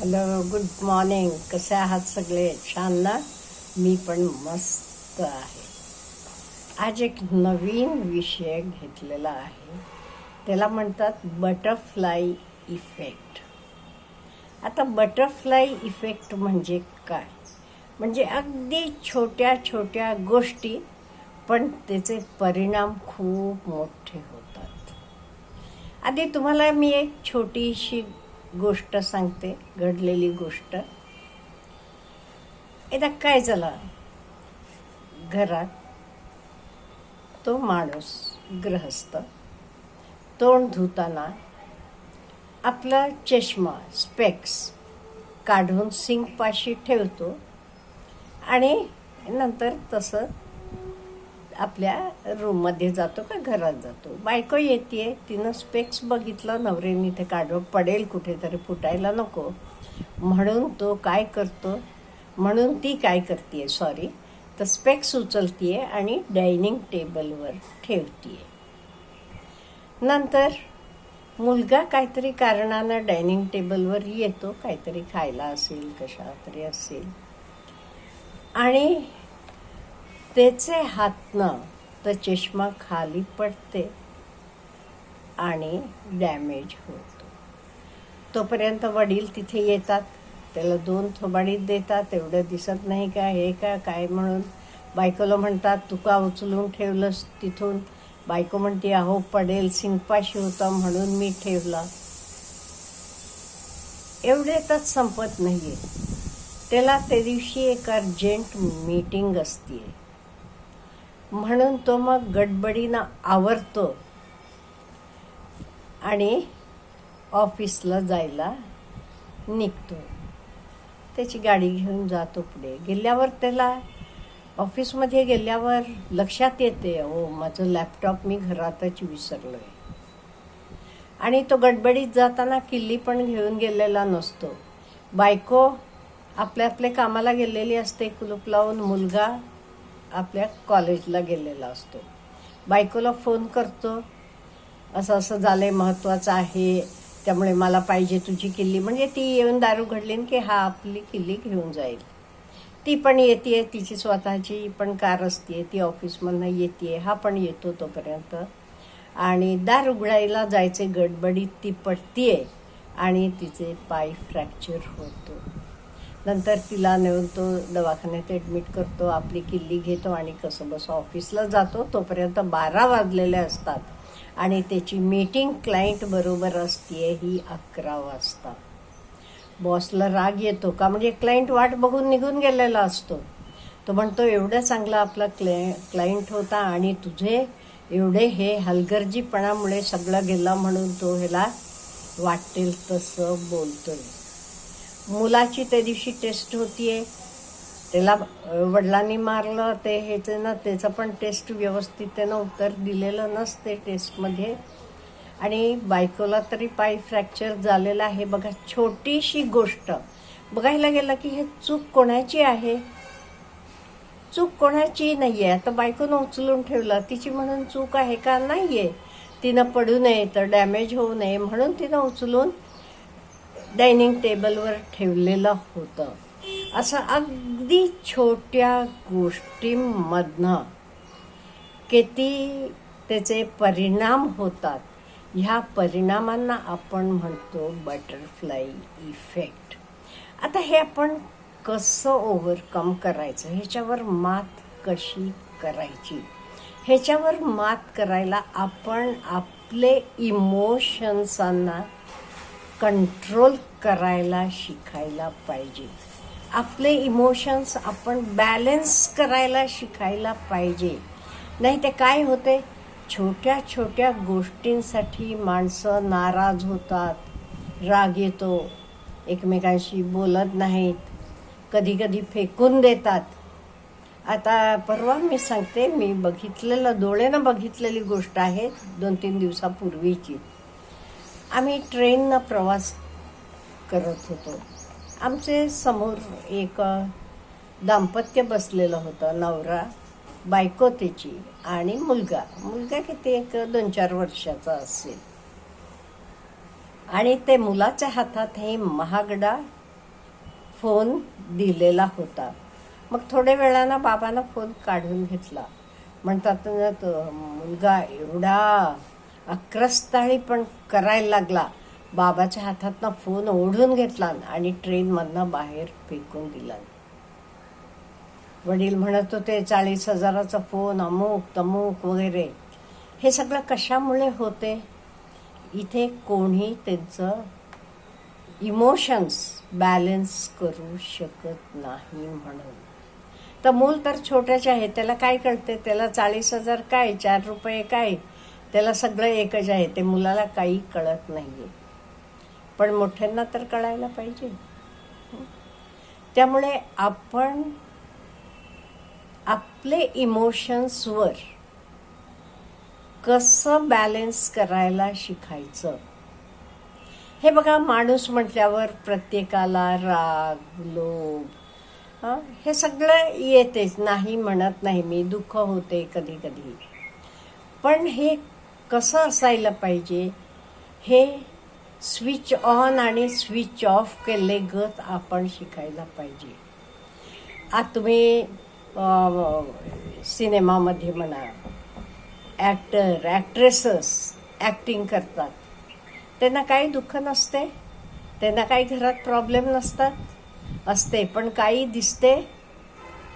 Hello good morning. कसे आहात सगळे? छान ना? मी पण मस्त आहे. आज एक नवीन विषय घेतलेला आहे. त्याला म्हणतात बटरफ्लाय इफेक्ट आता बटरफ्लाय इफेक्ट म्हणजे काय? म्हणजे अगदी छोट्या छोट्या गोष्टी पण त्याचे परिणाम खूप मोठे होतात. आधी तुम्हाला मी एक छोटीशी गोष्ट सांगते घडलेली गोष्ट. एकदा काय झालं? घरात तो माणूस ग्रहस्थ तोंड धुताना आपला चष्मा स्पेक्स काढून सिंकपाशी ठेवतो आणि नंतर तसं आपल्या रूममध्ये जातो का घरात जातो? बायको येते तिनं स्पेक्स बघितलं नवरीने ते काढव पडेल कुठेतरी फुटायला नको. म्हणून तो काय करतो? म्हणून ती काय करते सॉरी तर स्पेक्स उचलतीये आणि डायनिंग टेबलवर ठेवतीये. नंतर मुलगा काहीतरी कारणानं डायनिंग टेबलवर येतो काहीतरी खायला असेल कशा तरी असेल. आणि त्याचे हातनं तर चष्मा खाली पडते आणि डॅमेज होतो. तोपर्यंत वडील तिथे येतात. त्याला दोन थोबाडीत देतात. एवढं दिसत नाही का हे का काय म्हणून. बायकोला म्हणतात तू का उचलून ठेवलंस तिथून? बायको म्हणते अहो पडेल सिंकपाशी होता म्हणून मी ठेवला. एवढे तर संपत नाही आहे त्याला त्या दिवशी एक अर्जंट मीटिंग असते म्हणून तो मग गडबडीनं आवरतो. आणि ऑफिसला जायला निघतो. त्याची गाडी घेऊन जातो पुढे. गेल्यावर त्याला ऑफिसमध्ये गेल्यावर लक्षात येते हो माझं लॅपटॉप मी घरातच विसरलो आहे आणि तो गडबडीत जाताना किल्ली पण घेऊन गेलेला नसतो. बायको आपल्या आपल्या कामाला गेलेली असते कुलूप लावून मुलगा आपल्या कॉलेजला गेलेला असतो. बायकोला फोन करतो असं असं झालं आहे महत्त्वाचं आहे त्यामुळे मला पाहिजे तुझी किल्ली. म्हणजे ती येऊन दारू घडली की हा आपली किल्ली घेऊन जाईल. ती पण येते तिची स्वतःची पण कार असते ती ऑफिसमधनं येते हा पण येतो तोपर्यंत. आणि दार उघडायला जायचे गडबडीत ती पडतीये आणि तिचे पाय फ्रॅक्चर होतो. नंतर तिला नेऊन तो दवाखान्यात ॲडमिट करतो आपली किल्ली घेतो आणि कसं बस ऑफिसला जातो. तोपर्यंत बारा वाजलेले असतात आणि त्याची मीटिंग क्लायंट बरोबर असते ही अकरा वाजता. बॉसला राग येतो का? म्हणजे क्लायंट वाट बघून निघून गेलेला असतो. तो म्हणतो एवढा चांगला आपला क्लाय क्लायंट होता आणि तुझे एवढे हे हलगर्जीपणामुळे सगळं गेलं म्हणून तो ह्याला वाटेल तसं बोलतोय. मुलाची त्या दिवशी टेस्ट होतीये. त्याला वडिलांनी मारलं ते ह्याचं ना त्याचं पण टेस्ट व्यवस्थित त्यानं उत्तर दिलेलं नसते टेस्टमध्ये. आणि बायकोला तरी पाय फ्रॅक्चर झालेला आहे. बघा छोटीशी गोष्ट. बघायला गेलं की हे चूक कोणाची आहे? चूक कोणाची नाही आहे आता बायकोनं उचलून ठेवलं. तिची म्हणून चूक आहे का? नाही आहे तिनं पडू नये तर डॅमेज होऊ नये म्हणून तिनं उचलून डायनिंग टेबलवर ठेवलेलं होतं. असं अगदी छोट्या गोष्टींमधनं किती त्याचे परिणाम होतात ह्या परिणामांना आपण म्हणतो बटरफ्लाय इफेक्ट आता हे आपण कसं ओव्हरकम करायचं? ह्याच्यावर मात कशी करायची? ह्याच्यावर मात करायला आपण आपले इमोशन्सांना कंट्रोल करायला शिकायला पाहिजे. आपले इमोशन्स आपण बॅलन्स करायला शिकायला पाहिजे. नाही ते काय होते? छोट्या छोट्या गोष्टींसाठी माणसं नाराज होतात राग येतो एकमेकांशी बोलत नाहीत कधी कधी फेकून देतात. आता परवा मी सांगते मी बघितलेलं डोळ्यानं बघितलेली गोष्ट आहे दोन तीन दिवसापूर्वीची. आम्ही ट्रेननं प्रवास करत होतो. आमचे समोर एक दाम्पत्य बसलेलं होतं नवरा बायको त्याची आणि मुलगा. मुलगा किती एक दोन चार वर्षाचा असेल. आणि ते मुलाच्या हातात हे महागडा फोन दिलेला होता. मग थोड्या वेळानं बाबानं फोन काढून घेतला. म्हणतात ना तो मुलगा एवढा अक्रस्ताळी पण करायला लागला. बाबाच्या हातातनं फोन ओढून घेतला आणि ट्रेनमधनं बाहेर फेकून दिला. वडील म्हणत होते चाळीस हजाराचा फोन अमुक तमुक वगैरे. हे सगळं कशामुळे होते? इथे कोणी त्यांचं इमोशन्स बॅलन्स करू शकत नाही म्हणून. तर मूल तर छोट्याचे आहे त्याला काय कळते? त्याला चाळीस हजार काय? चार रुपये काय? त्याला सगळं एकच आहे ते मुलाला काही कळत नाहीये. पण मोठ्यांना तर कळायला पाहिजे. त्यामुळे आपण आपले इमोशन्सवर कसं बॅलेन्स करायला शिकायचं? हे बघा माणूस म्हटल्यावर प्रत्येकाला राग लोभ हे सगळं येतेच. नाही म्हणत नाही मी दुःख होते कधी कधी पण हे कसं असायला पाहिजे हे स्विच ऑन आणि स्विच ऑफ केले गत आपण शिकायला पाहिजे. आता तुम्ही सिनेमामध्ये म्हणा ॲक्टर ॲक्ट्रेसेस ॲक्टिंग करतात. त्यांना काही दुःख नसते त्यांना काही घरात प्रॉब्लेम नसतात असते पण काही दिसते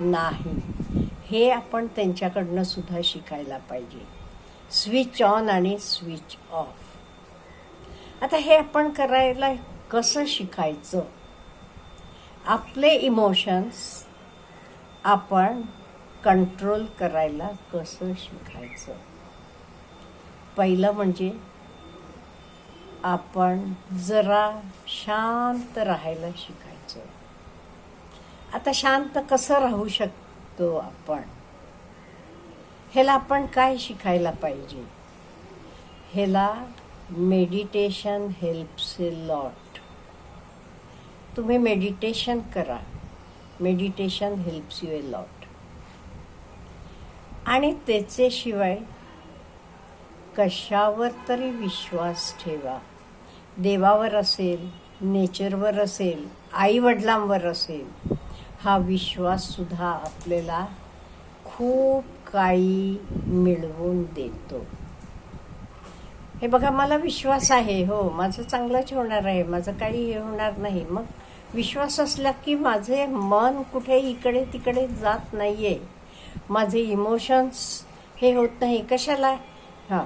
नाही. हे आपण त्यांच्याकडनं सुद्धा शिकायला पाहिजे. स्विच ऑन आणि स्विच ऑफ आता हे आपण करायला कसं शिकायचं? आपले इमोशन्स आपण कंट्रोल करायला कसं शिकायचं? पहिलं म्हणजे आपण जरा शांत राहायला शिकायचं. आता शांत कसं राहू शकतो आपण? ह्याला आपण काय शिकायला पाहिजे? ह्याला मेडिटेशन हेल्प्स ए लॉट तुम्ही मेडिटेशन करा. Meditation helps you a lot आणि त्याच्याशिवाय कशावर तरी विश्वास ठेवा. देवावर असेल नेचरवर असेल आईवडिलांवर असेल हा विश्वाससुद्धा आपल्याला खूप काही मिळवून देतो. हे बघा मला विश्वास आहे हो माझं चांगलंच होणार आहे माझं काही हे होणार नाही. मग विश्वास असला की माझे मन कुठे इकडे तिकडे जात नाही आहे माझे इमोशन्स हे होत नाही. कशाला? हां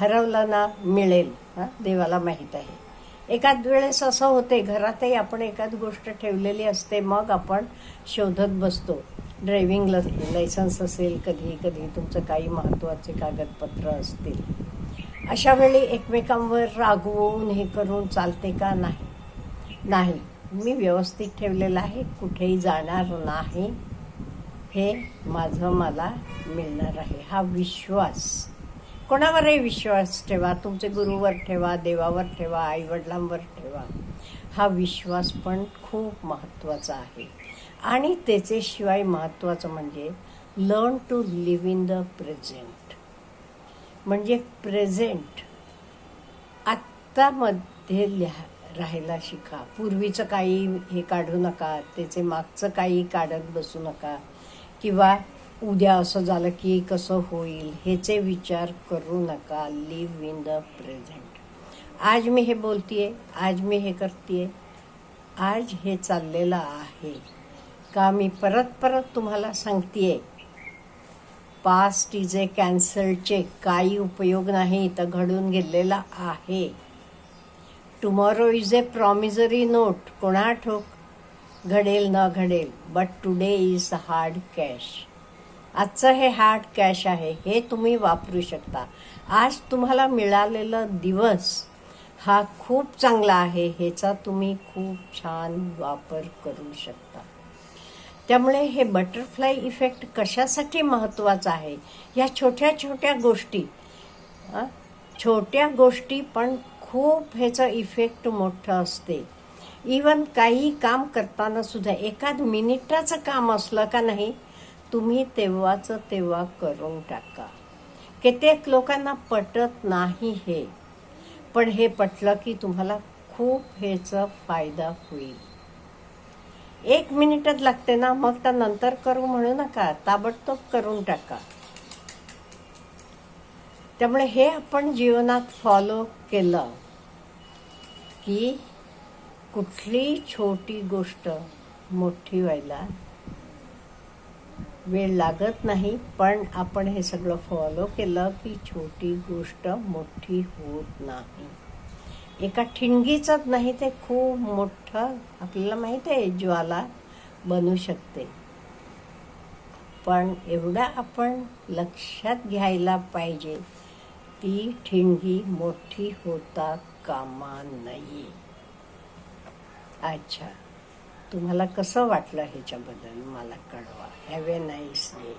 हरवलं ना मिळेल हां देवाला माहीत आहे. एकाच वेळेस असं होते घरातही आपण एकाच गोष्ट ठेवलेली असते मग आपण शोधत बसतो. ड्रायव्हिंग लायसन्स असेल कधी कधी तुमचं काही महत्त्वाचे कागदपत्र असतील. अशा वेळी एकमेकांवर रागवून हे करून चालते का नाही? नाही. मी व्यवस्थित ठेवलेलं आहे कुठेही जाणार नाही. हे माझं मला मिळणार आहे. हा विश्वास. कोणावरही विश्वास ठेवा तुमचे गुरुवर ठेवा देवावर ठेवा आईवडिलांवर ठेवा. हा विश्वास पण खूप महत्त्वाचा आहे. आणि त्याच्याशिवाय महत्त्वाचं म्हणजे learn to live in the present म्हणजे प्रेझेंट आत्तामध्ये लिहा राहायला शिका. पूर्वीचं काही हे काढू नका त्याचे मागचं काही काढत बसू नका. किंवा उद्या असं झालं की कसं होईल ह्याचे विचार करू नका. लिव्ह इन द प्रेझेंट आज मी हे बोलतीये आज मी हे करते आज हे चाललेलं आहे. का मी परत परत तुम्हाला सांगतेय? पास्ट इज ए कॅन्सलचे काही उपयोग नाही तर घडून गेलेला आहे. Tomorrow is a promissory note कोणा ठोक? घडेल न घडेल. But today is hard cash आजचं हे हार्ड कॅश आहे हे तुम्ही वापरू शकता. आज तुम्हाला मिळालेला दिवस हा खूप चांगला आहे ह्याचा तुम्ही खूप छान वापर करू शकता. त्यामुळे हे बटरफ्लाय इफेक्ट कशासाठी महत्त्वाचं आहे? या छोट्या छोट्या गोष्टी छोट्या गोष्टी पण खूप ह्याचं इफेक्ट मोठं असते. इवन काही काम करताना सुद्धा एखाद मिनिटाचं काम असलं का नाही तुम्ही तेव्हाचं तेव्हा करून टाका. कित्येक लोकांना पटत नाही हे. पण हे पटलं की तुम्हाला खूप ह्याचा फायदा होईल. एक मिनिटच लागते ना मग तर नंतर करू म्हणू नका. ताबडतोब करून टाका. त्यामुळे हे आपण जीवनात फॉलो केलं की कुठली छोटी गोष्ट मोठी व्हायला वेळ लागत नाही पण आपण हे सगळं फॉलो केलं की छोटी गोष्ट मोठी होत नाही. एका ठिणगीचंच नाही ते खूप मोठं आपल्याला माहीत आहे ज्वाला बनू शकते. पण एवढं आपण लक्षात घ्यायला पाहिजे ती ठिणगी मोठी होता कामा नये. अच्छा. तुम्हाला कसं वाटलं ह्याच्याबद्दल? मला कळवा. Have a nice day